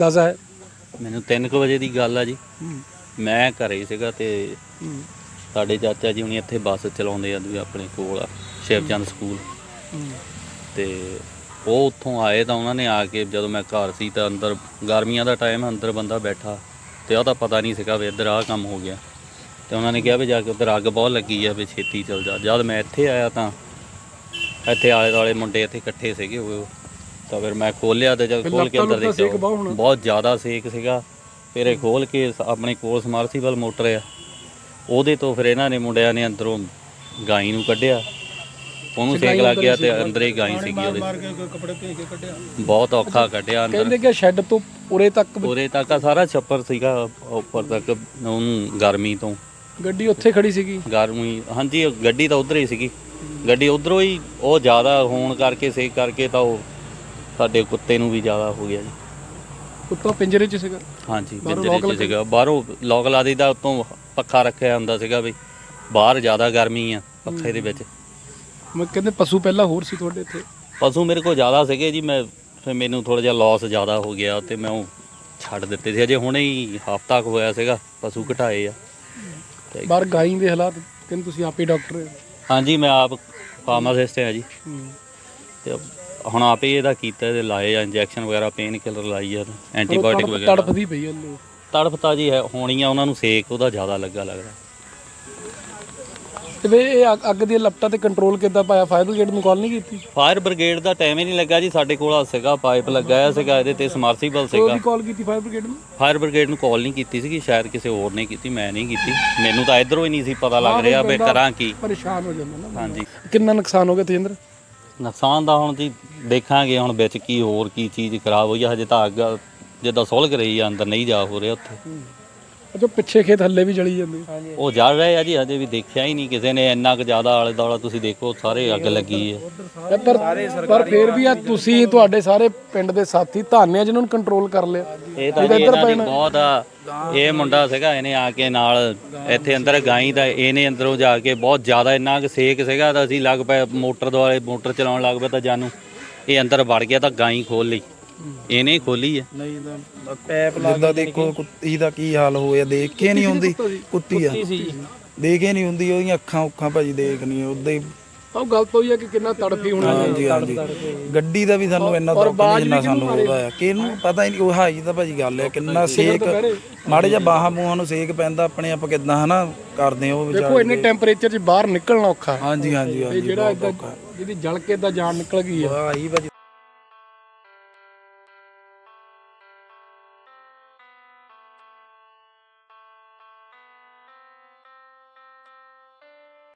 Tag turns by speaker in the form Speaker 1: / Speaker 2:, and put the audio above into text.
Speaker 1: ਦਾਜ਼ਾ ਹੈ?
Speaker 2: ਮੈਨੂੰ 3:00 ਵਜੇ ਦੀ ਗੱਲ ਆ ਜੀ। ਮੈਂ ਘਰੇ ਸੀਗਾ ਤੇ ਸਾਡੇ ਚਾਚਾ ਜੀ ਹੁਣੀ ਇੱਥੇ ਬੱਸ ਚਲਾਉਂਦੇ ਆ ਦੂਜੇ ਆਪਣੇ ਕੋਲ ਆ ਸ਼ਿਵਚੰਦ ਸਕੂਲ। ਤੇ ਉਹ ਉੱਥੋਂ ਆਏ ਤਾਂ ਉਹਨਾਂ ਨੇ ਆ ਕੇ ਜਦੋਂ ਮੈਂ ਘਰ ਸੀ ਤਾਂ ਅੰਦਰ ਗਰਮੀਆਂ ਦਾ ਟਾਈਮ ਅੰਦਰ ਬੰਦਾ ਬੈਠਾ ਤੇ ਉਹਦਾ ਪਤਾ ਨਹੀਂ ਸੀਗਾ ਵੀ ਇੱਧਰ ਆਹ ਕੰਮ ਹੋ ਗਿਆ। ਤੇ ਉਹਨਾਂ ਨੇ ਕਿਹਾ ਵੀ ਜਾ ਕੇ ਉੱਧਰ ਅੱਗ ਬਹੁਤ ਲੱਗੀ ਆ ਵੀ ਛੇਤੀ ਚਲ ਜਾ। ਜਦ ਮੈਂ ਇੱਥੇ ਆਇਆ ਤਾਂ ਇੱਥੇ ਆਲੇ ਦੁਆਲੇ ਮੁੰਡੇ ਇੱਥੇ ਇਕੱਠੇ ਸੀਗੇ ਉਹ ਤਾਂ ਫਿਰ ਮੈਂ ਖੋਲਿਆ ਤੇ ਜਦ ਖੋਲ ਕੇ ਅੰਦਰ ਦੇਖਿਆ
Speaker 1: ਬਹੁਤ
Speaker 2: ਜ਼ਿਆਦਾ ਸੇਕ ਸੀਗਾ। ਫਿਰ ਇਹ ਖੋਲ ਕੇ ਆਪਣੇ ਕੋਲ ਸਮਰਸੀਬਲ ਮੋਟਰ ਆ। ਉਹਦੇ ਤੋਂ ਫਿਰ ਇਹਨਾਂ ਨੇ ਮੁੰਡਿਆਂ ਨੇ ਅੰਦਰੋਂ ਗਾਈ ਨੂੰ ਕੱਢਿਆ। ਉਹਨੂੰ ਸੇਕ ਲੱਗ ਗਿਆ ਤੇ ਅੰਦਰ ਹੀ ਗਾਈ ਸੀਗੀ ਉਹਦੇ। ਬਹੁਤ ਔਖਾ ਕੱਢਿਆ ਅੰਦਰ।
Speaker 1: ਕਹਿੰਦੇ ਕਿ ਸ਼ੈੱਡ ਤੋਂ ਉਰੇ ਤੱਕ
Speaker 2: ਉਰੇ ਤੱਕ ਸਾਰਾ ਛੱਪਰ ਸੀਗਾ ਉੱਪਰ ਤੱਕ ਉਹਨੂੰ ਗਰਮੀ ਤੋਂ।
Speaker 1: ਗੱਡੀ ਉੱਥੇ ਖੜੀ ਸੀਗੀ?
Speaker 2: ਗਰਮੀ ਹਾਂਜੀ ਗੱਡੀ ਤਾਂ ਉਧਰ ਹੀ ਸੀਗੀ। ਗੱਡੀ ਉਧਰੋਂ ਹੀ ਉਹ ਜ਼ਿਆਦਾ ਹੋਣ ਕਰਕੇ ਸੇਕ ਕਰਕੇ ਤਾਂ ਉਹ ਸਾਡੇ ਕੁੱਤੇ ਨੂੰ ਵੀ ਜ਼ਿਆਦਾ ਹੋ ਗਿਆ ਜੀ।
Speaker 1: ਉੱਤੋਂ ਪਿੰਜਰੇ 'ਚ ਸੀਗਾ?
Speaker 2: ਹਾਂਜੀ
Speaker 1: ਬਾਹਰੋਂ
Speaker 2: ਪਿੰਜਰੇ 'ਚ ਸੀਗਾ। ਬਾਹਰੋਂ ਲੋਕ ਲਾ ਦਿੱਤਾ ਉਤੋਂ ਪੱਖਾ ਰੱਖਿਆ ਹੁੰਦਾ ਸੀਗਾ ਵੀ ਬਾਹਰ ਜ਼ਿਆਦਾ ਗਰਮੀ ਆ ਪੱਖੇ ਦੇ ਵਿੱਚ।
Speaker 1: ਮੈਂ ਕਹਿੰਦੇ ਪਸ਼ੂ ਪਹਿਲਾਂ ਹੋਰ ਸੀ ਤੁਹਾਡੇ ਇੱਥੇ?
Speaker 2: ਪਸ਼ੂ ਮੇਰੇ ਕੋਲ ਜ਼ਿਆਦਾ ਸੀਗੇ ਜੀ ਮੈਂ ਫਿਰ ਮੈਨੂੰ ਥੋੜਾ ਜਿਹਾ ਲਾਸ ਜ਼ਿਆਦਾ ਹੋ ਗਿਆ ਤੇ ਮੈਂ ਉਹ ਛੱਡ ਦਿੱਤੇ ਸੀ। ਅਜੇ ਹੁਣੇ ਹੀ ਹਫ਼ਤਾ ਕੁ ਹੋਇਆ ਸੀਗਾ ਪਸ਼ੂ ਘਟਾਏ ਆ। ਤੇ
Speaker 1: ਬਾਹਰ ਗਾਈ ਦੇ ਹਾਲਾਤ ਕਹਿੰਦੇ ਤੁਸੀਂ ਆਪੇ ਡਾਕਟਰ
Speaker 2: ਹਾਂਜੀ ਮੈਂ ਆਪ ਫਾਰਮਾਸਿਸਟ ਹਾਂ ਜੀ। ਤੇ ਹੁਣ ਆਪੇ ਇਹਦਾ ਕੀਤਾ ਇਹਦੇ ਲਾਏ ਆ ਇੰਜੈਕਸ਼ਨ ਵਗੈਰਾ ਪੇਨ ਕਿਲਰ ਲਾਈ ਆ ਐਂਟੀਬਾਇਓਟਿਕ ਵਗੈਰਾ।
Speaker 1: ਤੜਫਦੀ ਪਈ ਲੋ
Speaker 2: ਤੜਫਤਾ ਜੀ ਹੈ ਹੋਣੀ ਆ ਉਹਨਾਂ ਨੂੰ ਸੇਕ ਉਹਦਾ ਜ਼ਿਆਦਾ ਲੱਗਾ ਲੱਗਦਾ।
Speaker 1: ਤੇ ਵੇ ਇਹ ਅੱਗ- ਅੱਗ ਦੀਆਂ ਲਪਟਾਂ ਤੇ ਕੰਟਰੋਲ ਕਿੱਦਾਂ ਪਾਇਆ? ਫਾਇਰ ਬ੍ਰਿਗੇਡ ਨੂੰ ਕਾਲ ਨਹੀਂ ਕੀਤੀ?
Speaker 2: ਫਾਇਰ ਬ੍ਰਿਗੇਡ ਦਾ ਟਾਈਮ ਹੀ ਨਹੀਂ ਲੱਗਾ ਜੀ ਸਾਡੇ ਕੋਲ ਆ ਸੀਗਾ ਪਾਈਪ ਲਗਾਇਆ ਸੀਗਾ ਇਹਦੇ ਤੇ ਸਮਰਸੀਬਲ ਸੀਗਾ।
Speaker 1: ਉਹਦੀ ਕਾਲ ਕੀਤੀ ਫਾਇਰ ਬ੍ਰਿਗੇਡ ਨੂੰ?
Speaker 2: ਫਾਇਰ ਬ੍ਰਿਗੇਡ ਨੂੰ ਕਾਲ ਨਹੀਂ ਕੀਤੀ ਸੀਗੀ ਸ਼ਾਇਦ ਕਿਸੇ ਹੋਰ ਨੇ ਕੀਤੀ ਮੈਂ ਨਹੀਂ ਕੀਤੀ। ਮੈਨੂੰ ਤਾਂ ਇਧਰੋਂ ਹੀ ਨਹੀਂ ਸੀ ਪਤਾ ਲੱਗ ਰਿਹਾ ਵੀ ਕਰਾਂ ਕੀ।
Speaker 1: ਪਰੇਸ਼ਾਨ ਹੋ ਜਾਂਦਾ ਨਾ
Speaker 2: ਹਾਂਜੀ।
Speaker 1: ਕਿੰਨਾ ਨੁਕਸਾਨ ਹੋ ਗਿਆ ਤੇਜਿੰਦਰ?
Speaker 2: ਨੁਕਸਾਨ ਦਾ ਹੁਣ ਜੀ ਦੇਖਾਂਗੇ ਹੁਣ ਵਿੱਚ ਕੀ ਹੋਰ ਕੀ ਚੀਜ਼ ਖਰਾਬ ਹੋਈ ਆ, ਹਜੇ ਤਾਂ ਅੱਗ ਜਿੱਦਾਂ ਸੁਲਗ ਰਹੀ ਆ, ਅੰਦਰ ਨਹੀਂ ਜਾ ਹੋ ਰਿਹਾ ਉੱਥੇ।
Speaker 1: ਅੱਛਾ ਪਿੱਛੇ ਖੇਤ ਹੱਲੇ ਵੀ ਜਲੀ ਜਾਂਦੇ।
Speaker 2: ਉਹ ਜਲ ਰਹੇ ਆ ਜੀ ਹਜੇ ਵੀ ਦੇਖਿਆ ਹੀ ਨਹੀਂ ਕਿਸੇ ਨੇ ਇੰਨਾ ਕੁ ਜ਼ਿਆਦਾ ਆਲੇ ਦੁਆਲਾ ਤੁਸੀਂ ਦੇਖੋ ਸਾਰੇ ਅੱਗ ਲੱਗੀ ਹੈ।
Speaker 1: ਪਰ ਪਰ ਫਿਰ ਵੀ ਆ ਤੁਸੀਂ ਤੁਹਾਡੇ ਸਾਰੇ ਪਿੰਡ ਦੇ ਸਾਥੀ ਧਾਨੇ ਆ ਜਿਨ੍ਹਾਂ ਨੂੰ ਕੰਟਰੋਲ ਕਰ ਲਿਆ।
Speaker 2: ਇਹ ਤਾਂ ਜੀ ਇਹਨਾਂ ਦੀ ਬਹੁਤ ਆ। ਇਹ ਮੁੰਡਾ ਸੀਗਾ ਇਹਨੇ ਆ ਕੇ ਨਾਲ ਇੱਥੇ ਅੰਦਰ ਗਾਈ ਦਾ ਇਹਨੇ ਅੰਦਰੋਂ ਜਾ ਕੇ ਬਹੁਤ ਜ਼ਿਆਦਾ ਇੰਨਾ ਕੁ ਸੇਕ ਸੀਗਾ ਤਾਂ ਅਸੀਂ ਲੱਗ ਪਏ ਮੋਟਰ ਦੁਆਲੇ ਮੋਟਰ ਚਲਾਉਣ ਲੱਗ ਪਏ ਤਾਂ ਜਾਨੂੰ। ਇਹ ਅੰਦਰ ਵੜ ਗਿਆ ਤਾਂ ਗਾਈ ਖੋਲ ਲਈ। ਇਹਨੇ ਖੋਲੀ ਹੈ
Speaker 3: ਨਹੀਂ ਤਾਂ ਪੈਪ ਲੱਗਦਾ ਦੇਖੋ ਕੁੱਤੀ ਦਾ ਕੀ ਹਾਲ ਹੋਇਆ ਦੇਖ ਕੇ ਨਹੀਂ ਹੁੰਦੀ ਕੁੱਤੀ ਆ। ਦੇਖੇ ਨਹੀਂ ਹੁੰਦੀ ਉਹਦੀਆਂ ਅੱਖਾਂ ਉੱਖਾਂ ਭਾਜੀ ਦੇਖ ਨਹੀਂ ਉਹਦੇ ਹੀ
Speaker 1: ਉਹ ਗੱਲ ਤੋਂ ਹੀ ਆ ਕਿ ਕਿੰਨਾ ਤੜਫੀ ਹੋਣਾ
Speaker 3: ਹਾਂਜੀ ਹਾਂਜੀ। ਗੱਡੀ ਦਾ ਵੀ ਸਾਨੂੰ ਇੰਨਾ ਤਾਂ ਪਤਾ ਨਹੀਂ ਜਿੰਨਾ ਸਾਨੂੰ ਉਹਦਾ ਆ ਕਿਹਨੂੰ ਪਤਾ ਹੀ ਨਹੀਂ ਉਹ ਹਾਈ ਤਾਂ ਭਾਜੀ ਗੱਲ ਹੈ ਕਿੰਨਾ ਸੇਕ ਮਾੜੇ ਜਿਹਾ ਬਾਹਾਂ ਬੂਹਾਂ ਨੂੰ ਸੇਕ ਪੈਂਦਾ ਆਪਣੇ ਆਪ ਕਿਦਾਂ ਹਨਾ ਕਰਦੇ ਉਹ ਵਿਚਾਰੇ
Speaker 1: ਦੇਖੋ ਇੰਨੇ ਟੈਂਪਰੇਚਰ 'ਚ ਬਾਹਰ ਨਿਕਲਣਾ ਔਖਾ।
Speaker 3: ਹਾਂਜੀ ਹਾਂਜੀ ਹਾਂਜੀ
Speaker 1: ਜਿਹੜਾ ਇਦਾਂ ਜਿਹਦੀ ਜਲ ਕੇ ਇਦਾਂ ਜਾਨ ਨਿਕਲ ਗਈ ਆ।
Speaker 3: ਆਹੀ ਭਾਜੀ